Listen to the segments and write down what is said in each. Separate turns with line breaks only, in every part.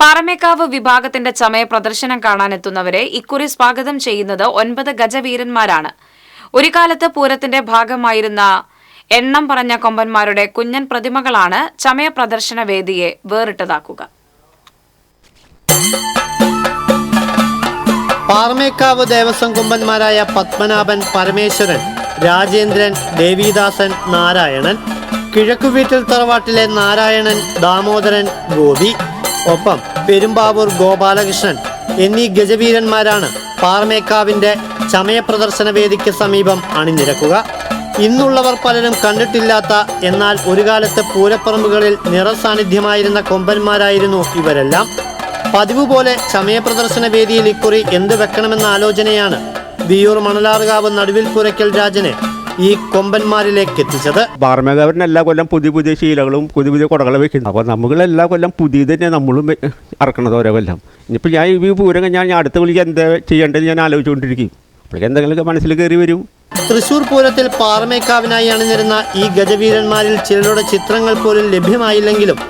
പാറമേക്കാവ് വിഭാഗത്തിന്റെ ചമയ പ്രദർശനം കാണാനെത്തുന്നവരെ ഇക്കുറി സ്വാഗതം ചെയ്യുന്നത് ഒൻപത് ഗജവീരന്മാരാണ്. ഒരു കാലത്ത് പൂരത്തിന്റെ ഭാഗമായിരുന്ന എണ്ണം പറഞ്ഞ കൊമ്പന്മാരുടെ കുഞ്ഞൻ പ്രതിമകളാണ് ചമയ പ്രദർശന വേദിയെ വേറിട്ടതാക്കുക.
പാറമേക്കാവ് ദേവസ്വം കുമ്പന്മാരായ പത്മനാഭൻ പരമേശ്വരൻ രാജേന്ദ്രൻ ദേവിദാസൻ നാരായണൻ കിഴക്കുവീട്ടിൽ തറവാട്ടിലെ നാരായണൻ ദാമോദരൻ ഗോപി ഒപ്പം പെരുമ്പാവൂർ ഗോപാലകൃഷ്ണൻ എന്നീ ഗജവീരന്മാരാണ് പാറമേക്കാവിന്റെ ചമയ പ്രദർശന വേദിക്ക് സമീപം അണിനിരക്കുക. ഇന്നുള്ളവർ പലരും കണ്ടിട്ടില്ലാത്ത എന്നാൽ ഒരു കാലത്ത് പൂരപ്പറമ്പുകളിൽ നിറസാന്നിധ്യമായിരുന്ന കൊമ്പന്മാരായിരുന്നു ഇവരെല്ലാം. പതിവ് പോലെ ചമയ പ്രദർശന വേദിയിൽ ഇക്കുറി എന്ത് വെക്കണമെന്ന ആലോചനയാണ് വിയൂർ മണലാറുകാവ് നടുവിൽ പുരയ്ക്കൽ രാജനെ ഈ കൊമ്പന്മാരിലേക്ക് എത്തിച്ചത്
ബാർമേകാവരൻ എല്ലാ കൊല്ലം പുതിയ പുതിയ ശീലകളും പുതിയ പുതിയ കുടകളും വെക്കുന്നു. അപ്പോൾ നമ്മൾ എല്ലാ കൊല്ലം പുതിയ തന്നെ നമ്മളും ഇറക്കണത് ഓരോ കൊല്ലം. ഇനിയിപ്പോൾ ഞാൻ ഈ പൂരം കഴിഞ്ഞാൽ ഞാൻ അടുത്ത വിളിക്ക് എന്താ ചെയ്യേണ്ടത് ഞാൻ ആലോചിച്ചുകൊണ്ടിരിക്കും. അപ്പോഴേക്കും എന്തെങ്കിലുമൊക്കെ മനസ്സിൽ കയറി വരും.
തൃശൂർ പൂരത്തിൽ പാറമേക്കാവിനായി അണിഞ്ഞിരുന്ന ഈ ഗജവീരന്മാരിൽ ചിലരുടെ ചിത്രങ്ങൾ പോലും ലഭ്യമായില്ലെങ്കിലും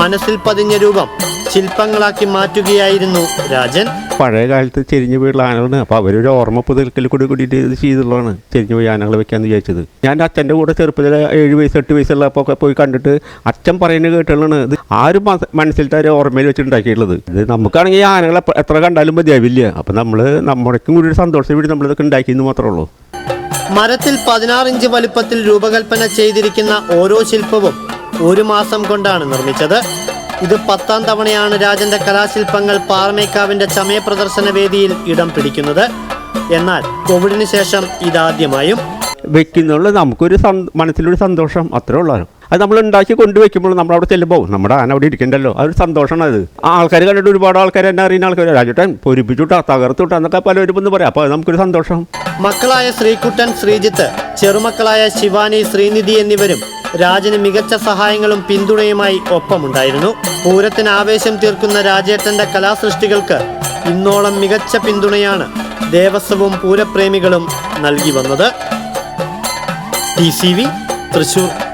മനസ്സിൽ പതിഞ്ഞ രൂപം ശില്പങ്ങളാക്കി മാറ്റുകയായിരുന്നു രാജൻ.
പഴയ കാലത്ത് ചെരിഞ്ഞു പോയുള്ള ആനകളാണ്. അപ്പോൾ അവരൊരു ഓർമ്മ പുതുക്കൽ കൂടി കൂടിയിട്ട് ഇത് ചെയ്തുള്ളതാണ്. ചെരിഞ്ഞു പോയി ആനകൾ വെക്കാമെന്ന് വിചാരിച്ചത്. ഞാൻ അച്ഛന്റെ കൂടെ ചെറുപ്പത്തിൽ ഏഴ് വയസ്സ് എട്ട് വയസ്സുള്ളപ്പോൾ ഒക്കെ പോയി കണ്ടിട്ട് അച്ഛൻ പറയുന്നത് കേട്ടുള്ളതാണ്. ഇത് ആരും ഒരു മനസ്സിലത്തെ ഒരു ഓർമ്മയിൽ വെച്ചിട്ടുണ്ടാക്കിയിട്ടുള്ളത്. ഇത് നമുക്കാണെങ്കിൽ ഈ ആനകളെ എത്ര കണ്ടാലും മതിയാവില്ല. അപ്പൊ നമ്മൾ നമ്മുടെക്കും കൂടി ഒരു സന്തോഷത്തിന് വേണ്ടി നമ്മളിതൊക്കെ ഉണ്ടാക്കിയെന്ന് മാത്രമേ ഉള്ളൂ.
മരത്തിൽ പതിനാറ് ഇഞ്ച് വലിപ്പത്തിൽ രൂപകൽപ്പന ചെയ്തിരിക്കുന്ന ഓരോ ശില്പവും ഒരു മാസം കൊണ്ടാണ് നിർമ്മിച്ചത്. ഇത് പത്താം തവണയാണ് രാജന്റെ കലാശില്പങ്ങൾ പാറമേക്കാവിന്റെ ചമയ പ്രദർശന വേദിയിൽ ഇടം പിടിക്കുന്നത്. എന്നാൽ കോവിഡിന് ശേഷം ഇതാദ്യമായും.
വെക്കുന്നുള്ള. നമുക്കൊരു മനസ്സിലൊരു സന്തോഷം. അത്രേ ഉള്ളൂ. അത് നമ്മൾ ഉണ്ടാക്കി കൊണ്ടുവയ്ക്കുമ്പോൾ നമ്മൾ അവിടെ ചെല്ലുമ്പോൾ നമ്മുടെ ആന അവിടെ ഇരിക്കണ്ടല്ലോ. അതൊരു സന്തോഷമാണ് അത്. ആൾക്കാർ കണ്ടിട്ട് ഒരുപാട് ആൾക്കാർ എന്നെ അറിയുന്ന ആൾക്കാർ രാജുട്ടൻ പൊരിപ്പിച്ചുട്ടാ തകർത്തുട്ടാ എന്നൊക്കെ പലരും ഒന്ന് പറയാം. അപ്പോൾ അത് നമുക്കൊരു സന്തോഷം.
മക്കളായ ശ്രീകുട്ടൻ ശ്രീജിത്ത് ചെറുമക്കളായ ശിവാനി ശ്രീനിധി എന്നിവരും രാജന് മികച്ച സഹായങ്ങളും പിന്തുണയുമായി ഒപ്പമുണ്ടായിരുന്നു. പൂരത്തിന് ആവേശം തീർക്കുന്ന രാജേട്ടന്റെ കലാസൃഷ്ടികൾക്ക് ഇന്നോളം മികച്ച പിന്തുണയാണ് ദേവസ്വവും പൂരപ്രേമികളും നൽകി വന്നത്. T C V Thrissur.